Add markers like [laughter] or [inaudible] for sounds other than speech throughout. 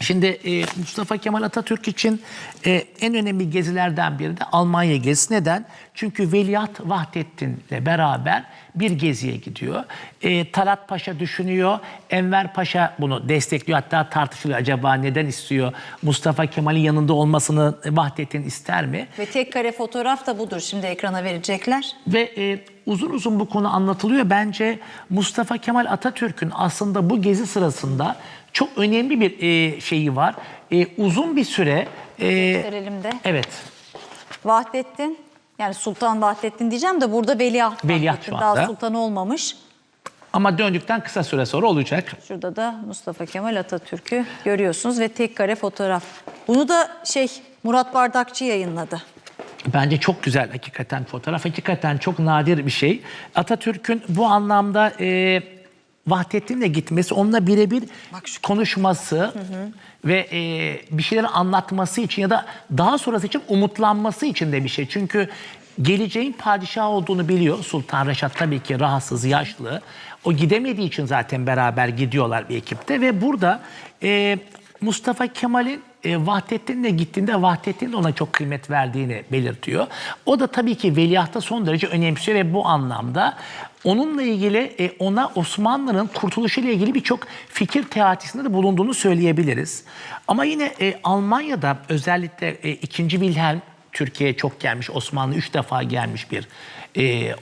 Şimdi e, Mustafa Kemal Atatürk için e, en önemli gezilerden biri de Almanya gezisi. Neden? Çünkü Veliaht Vahdettin'le beraber bir geziye gidiyor. E, Talat Paşa düşünüyor, Enver Paşa bunu destekliyor. Hatta tartışılıyor acaba neden istiyor? Mustafa Kemal'in yanında olmasını Vahdettin ister mi? Ve tek kare fotoğraf da budur. Şimdi ekrana verecekler. Ve e, uzun uzun bu konu anlatılıyor. Bence Mustafa Kemal Atatürk'ün aslında bu gezi sırasında çok önemli bir e, şeyi var. E, uzun bir süre... E, Gösterelim de. evet. Vahdettin, yani Sultan Vahdettin diyeceğim de burada Veliaht, Veliaht Vahdettin. şu anda. Daha sultan olmamış. Ama döndükten kısa süre sonra olacak. Şurada da Mustafa Kemal Atatürk'ü görüyorsunuz ve tek kare fotoğraf. Bunu da şey Murat Bardakçı yayınladı. Bence çok güzel hakikaten fotoğraf. Hakikaten çok nadir bir şey. Atatürk'ün bu anlamda e, Vahdettin'le gitmesi, onunla birebir konuşması ve e, bir şeyler anlatması için ya da daha sonrası için umutlanması için de bir şey. Çünkü geleceğin padişahı olduğunu biliyor. Sultan Reşat tabii ki rahatsız, yaşlı. O gidemediği için zaten beraber gidiyorlar bir ekipte ve burada e, Mustafa Kemal'in e, Vahdettin'le gittiğinde Vahdettin de ona çok kıymet verdiğini belirtiyor. O da tabii ki veliahta son derece önemsiyor ve bu anlamda onunla ilgili e, ona Osmanlı'nın kurtuluşuyla ilgili birçok fikir teatisinde de bulunduğunu söyleyebiliriz. Ama yine e, Almanya'da özellikle e, 2. Wilhelm Türkiye'ye çok gelmiş, Osmanlı üç defa gelmiş bir e,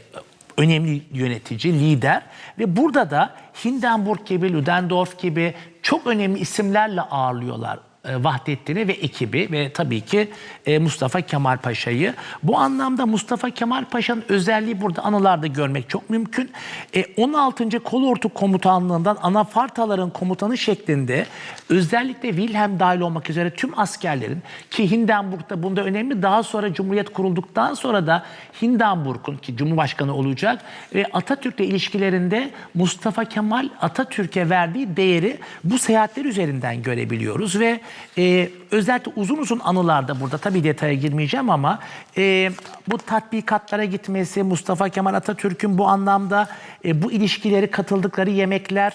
önemli yönetici, lider ve burada da Hindenburg gibi, Ludendorff gibi çok önemli isimlerle ağırlıyorlar Vahdettin'i ve ekibi ve tabii ki e, Mustafa Kemal Paşa'yı. Bu anlamda Mustafa Kemal Paşa'nın özelliği burada anılarda görmek çok mümkün. E, 16. Kolordu Komutanlığından anafartaların komutanı şeklinde özellikle Wilhelm dahil olmak üzere tüm askerlerin ki Hindenburg'da bunda önemli daha sonra Cumhuriyet kurulduktan sonra da Hindenburg'un ki Cumhurbaşkanı olacak ve Atatürk'le ilişkilerinde Mustafa Kemal Atatürk'e verdiği değeri bu seyahatler üzerinden görebiliyoruz ve e, özellikle uzun uzun anılarda burada tabii detaya girmeyeceğim ama e, bu tatbikatlara gitmesi Mustafa Kemal Atatürk'ün bu anlamda e, bu ilişkileri katıldıkları yemekler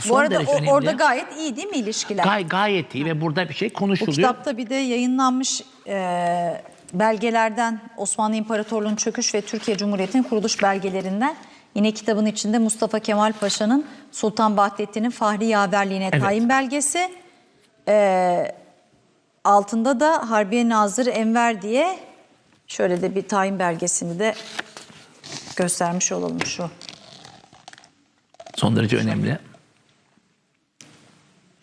son Bu arada o- orada gayet iyi değil mi ilişkiler? Gay- gayet iyi ve burada bir şey Bu konuşuluyor. kitapta bir de yayınlanmış e, belgelerden Osmanlı İmparatorluğu'nun çöküş ve Türkiye Cumhuriyeti'nin kuruluş belgelerinden yine kitabın içinde Mustafa Kemal Paşa'nın Sultan Vahdettin'in Fahri Yaverliğine Evet. tayin belgesi. E, altında da Harbiye Nazırı Enver diye şöyle de bir tayin belgesini de göstermiş olalım şu. Son derece önemli.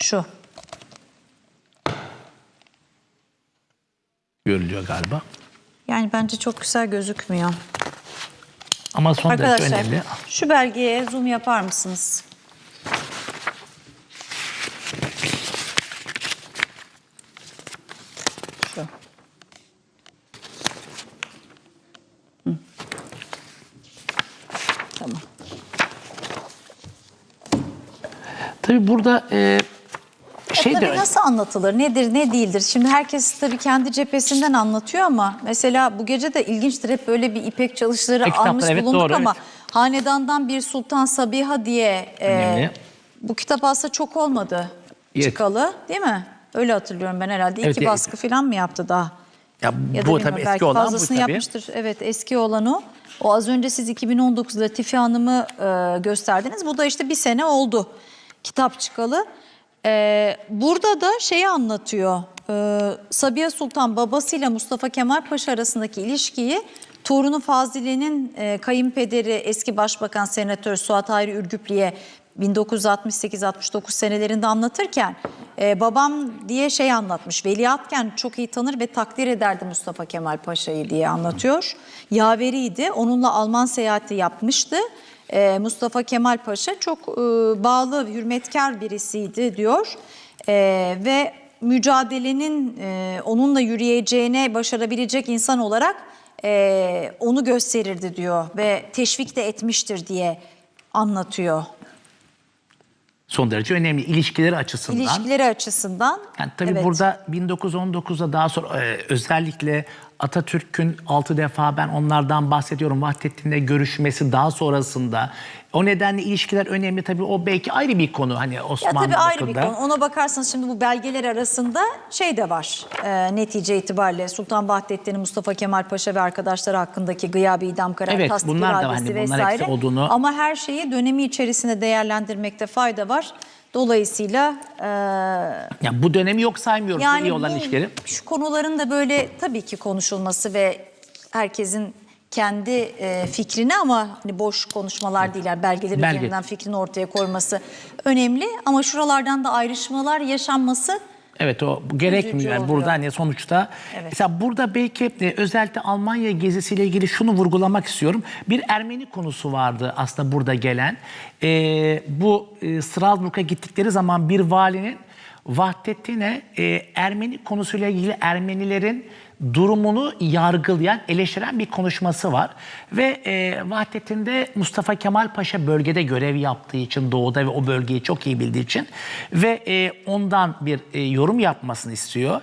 Şu. Görülüyor galiba. Yani bence çok güzel gözükmüyor. Ama son derece Arkadaşlar önemli. şu belgeye zoom yapar mısınız? Hı. Tamam. Tabii burada e, şey de nasıl anlatılır, nedir, ne değildir? Şimdi herkes tabii kendi cephesinden anlatıyor ama mesela bu gece de ilginçtir. Hep böyle bir ipek çalışları E, kitaplar, almış evet, bulunduk doğru, ama evet. Hanedandan bir Sultan Sabiha diye e, Önemli. bu kitap aslında çok olmadı Evet. çıkalı değil mi? Öyle hatırlıyorum ben herhalde. Evet, İki evet. baskı falan mı yaptı daha? ya Ya da bu bilmiyorum, tabii belki eski olan bu fazlasını tabii. yapmıştır. Evet eski olan o. O az önce siz 2019'da Latife Hanım'ı e, gösterdiniz. Bu da işte bir sene oldu kitap çıkalı. E, burada da şeyi anlatıyor. E, Sabiha Sultan babasıyla Mustafa Kemal Paşa arasındaki ilişkiyi torunu Fazile'nin e, kayınpederi eski başbakan senatör Suat Hayri Ürgüplü'ye 1968-69 senelerinde anlatırken e, babam diye şey anlatmış. Veliahtken çok iyi tanır ve takdir ederdi Mustafa Kemal Paşa'yı diye anlatıyor. Yaveriydi. Onunla Alman seyahati yapmıştı. E, Mustafa Kemal Paşa çok e, bağlı, hürmetkar birisiydi diyor. E, ve mücadelenin e, onunla yürüyeceğine başarabilecek insan olarak e, onu gösterirdi diyor ve teşvik de etmiştir diye anlatıyor. Son derece önemli ilişkileri açısından. İlişkileri açısından. Yani tabii evet. burada 1919'da daha sonra e, özellikle Atatürk'ün altı defa ben onlardan bahsediyorum. Vahdettin'le görüşmesi daha sonrasında. O nedenle ilişkiler önemli tabii. O belki ayrı bir konu hani Ya Osmanlı tabii ayrı bir konu. Ona bakarsanız şimdi bu belgeler arasında şey de var. Ee, netice itibariyle Sultan Vahdettin'in Mustafa Kemal Paşa ve arkadaşları hakkındaki gıyabi idam kararı, Evet, tasdik bunlar da Hani bunlar vesaire. olduğunu- Ama her şeyi dönemi içerisinde değerlendirmekte fayda var. Dolayısıyla e, Yani bu dönemi yok saymıyoruz yani iyi olan bu- ilişkileri. şu konuların da böyle tabii ki konuşulması ve herkesin kendi e, fikrini ama hani boş konuşmalar değil yani belgeler Belge. üzerinden fikrini ortaya koyması önemli ama şuralardan da ayrışmalar yaşanması Evet o gerekmiyor. Yani burada hani sonuçta Evet. mesela burada belki e, özellikle Almanya gezisiyle ilgili şunu vurgulamak istiyorum. Bir Ermeni konusu vardı aslında burada gelen. E, bu e, Strasbourg'a gittikleri zaman bir valinin Vahdettin'e e, Ermeni konusuyla ilgili Ermenilerin durumunu yargılayan, eleştiren bir konuşması var. Ve e, Vahdettin'de Mustafa Kemal Paşa bölgede görev yaptığı için doğuda ve o bölgeyi çok iyi bildiği için ve e, ondan bir e, yorum yapmasını istiyor.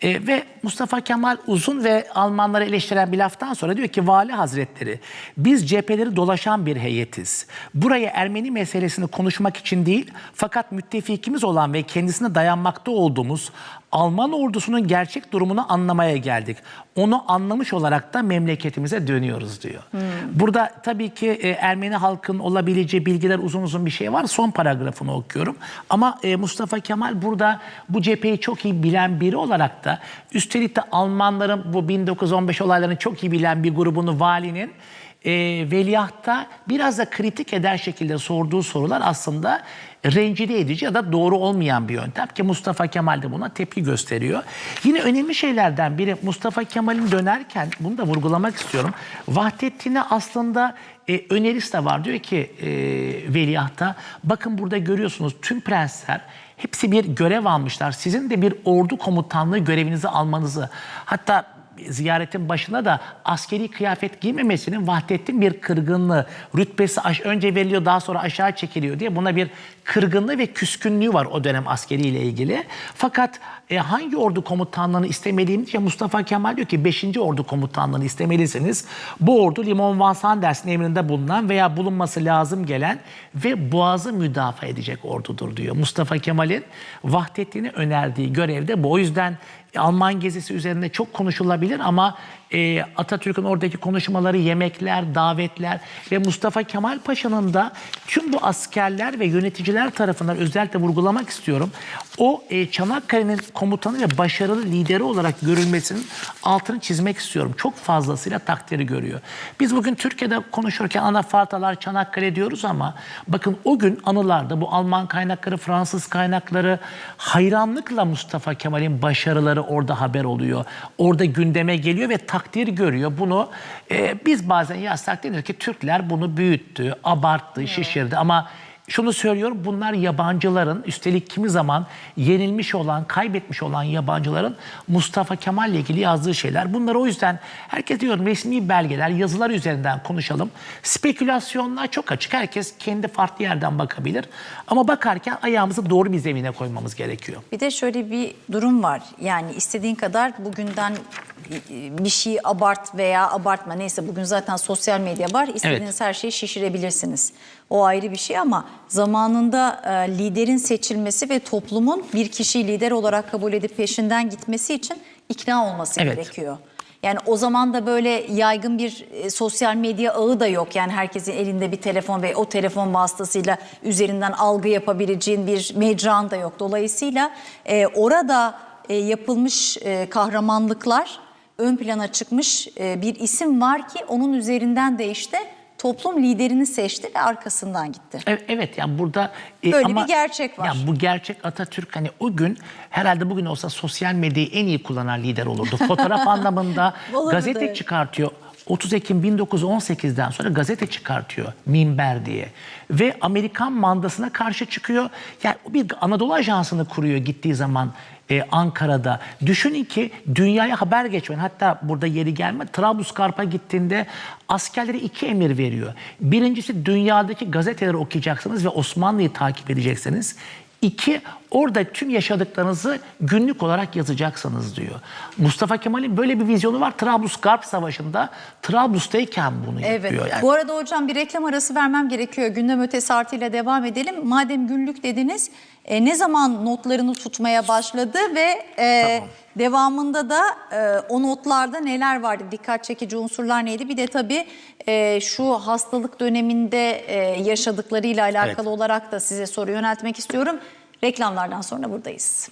E, ve Mustafa Kemal uzun ve Almanları eleştiren bir laftan sonra diyor ki Vali Hazretleri biz cepheleri dolaşan bir heyetiz. Buraya Ermeni meselesini konuşmak için değil fakat müttefikimiz olan ve kendisine dayanmakta olduğumuz Alman ordusunun gerçek durumunu anlamaya geldik. Onu anlamış olarak da memleketimize dönüyoruz diyor. Burada tabii ki e, Ermeni halkın olabileceği bilgiler uzun uzun bir şey var. Son paragrafını okuyorum. Ama e, Mustafa Kemal burada bu cepheyi çok iyi bilen biri olarak da üstelik de Almanların bu 1915 olaylarını çok iyi bilen bir grubunu valinin e, veliahta biraz da kritik eder şekilde sorduğu sorular aslında rencide edici ya da doğru olmayan bir yöntem ki Mustafa Kemal de buna tepki gösteriyor. Yine önemli şeylerden biri Mustafa Kemal'in dönerken bunu da vurgulamak istiyorum. Vahdettin'e aslında e, önerisi de var. Diyor ki e, veliahta bakın burada görüyorsunuz tüm prensler hepsi bir görev almışlar. Sizin de bir ordu komutanlığı görevinizi almanızı hatta ziyaretin başında da askeri kıyafet giymemesinin Vahdettin bir kırgınlığı, rütbesi önce veriliyor daha sonra aşağı çekiliyor diye buna bir kırgınlığı ve küskünlüğü var o dönem askeriyle ilgili. Fakat e, hangi ordu komutanlığını istemediğini diye Mustafa Kemal diyor ki 5. ordu komutanlığını istemelisiniz. Bu ordu Limon Van Sanders'in emrinde bulunan veya bulunması lazım gelen ve boğazı müdafaa edecek ordudur diyor. Mustafa Kemal'in Vahdettin'e önerdiği görevde bu. O yüzden Alman gezisi üzerinde çok konuşulabilir ama e, Atatürk'ün oradaki konuşmaları, yemekler, davetler ve Mustafa Kemal Paşa'nın da tüm bu askerler ve yöneticiler tarafından özellikle vurgulamak istiyorum. O e, Çanakkale'nin komutanı ve başarılı lideri olarak görülmesinin altını çizmek istiyorum. Çok fazlasıyla takdiri görüyor. Biz bugün Türkiye'de konuşurken anafartalar Çanakkale diyoruz ama bakın o gün anılarda bu Alman kaynakları, Fransız kaynakları hayranlıkla Mustafa Kemal'in başarıları orada haber oluyor. Orada gündeme geliyor ve takdir görüyor. Bunu e, biz bazen yazsak denir ki Türkler bunu büyüttü, abarttı, şişirdi ama şunu söylüyorum bunlar yabancıların üstelik kimi zaman yenilmiş olan, kaybetmiş olan yabancıların Mustafa Kemal ile ilgili yazdığı şeyler. Bunları o yüzden herkes diyorum resmi belgeler, yazılar üzerinden konuşalım. Spekülasyonlar çok açık. Herkes kendi farklı yerden bakabilir. Ama bakarken ayağımızı doğru bir zemine koymamız gerekiyor. Bir de şöyle bir durum var. Yani istediğin kadar bugünden bir şeyi abart veya abartma neyse bugün zaten sosyal medya var. İstediğiniz her şeyi şişirebilirsiniz. O ayrı bir şey ama zamanında e, liderin seçilmesi ve toplumun bir kişiyi lider olarak kabul edip peşinden gitmesi için ikna olması Evet. gerekiyor. Yani o zaman da böyle yaygın bir e, sosyal medya ağı da yok. Yani herkesin elinde bir telefon ve o telefon vasıtasıyla üzerinden algı yapabileceğin bir mecran da yok. Dolayısıyla e, orada e, yapılmış e, kahramanlıklar ön plana çıkmış e, bir isim var ki onun üzerinden de işte toplum liderini seçti ve arkasından gitti. Evet, evet yani burada e, Böyle ama bir gerçek var. Ya bu gerçek Atatürk hani o gün herhalde bugün olsa sosyal medyayı en iyi kullanan lider olurdu. [laughs] Fotoğraf anlamında gazete evet. çıkartıyor. 30 Ekim 1918'den sonra gazete çıkartıyor Minber diye. Ve Amerikan mandasına karşı çıkıyor. Yani bir Anadolu Ajansı'nı kuruyor gittiği zaman e, Ankara'da. Düşünün ki dünyaya haber geçmen hatta burada yeri gelme Trablusgarp'a gittiğinde askerlere iki emir veriyor. Birincisi dünyadaki gazeteleri okuyacaksınız ve Osmanlı'yı takip edeceksiniz. İki, orada tüm yaşadıklarınızı günlük olarak yazacaksınız diyor. Mustafa Kemal'in böyle bir vizyonu var. Trablusgarp Savaşı'nda Trablus'tayken bunu Evet. yapıyor. Yani Bu arada hocam bir reklam arası vermem gerekiyor. Gündem ötesi artıyla devam edelim. Madem günlük dediniz e, ne zaman notlarını tutmaya başladı ve e, devamında da e, o notlarda neler vardı? Dikkat çekici unsurlar neydi? Bir de tabii e, şu hastalık döneminde e, yaşadıklarıyla alakalı olarak da size soru yöneltmek istiyorum. Reklamlardan sonra buradayız.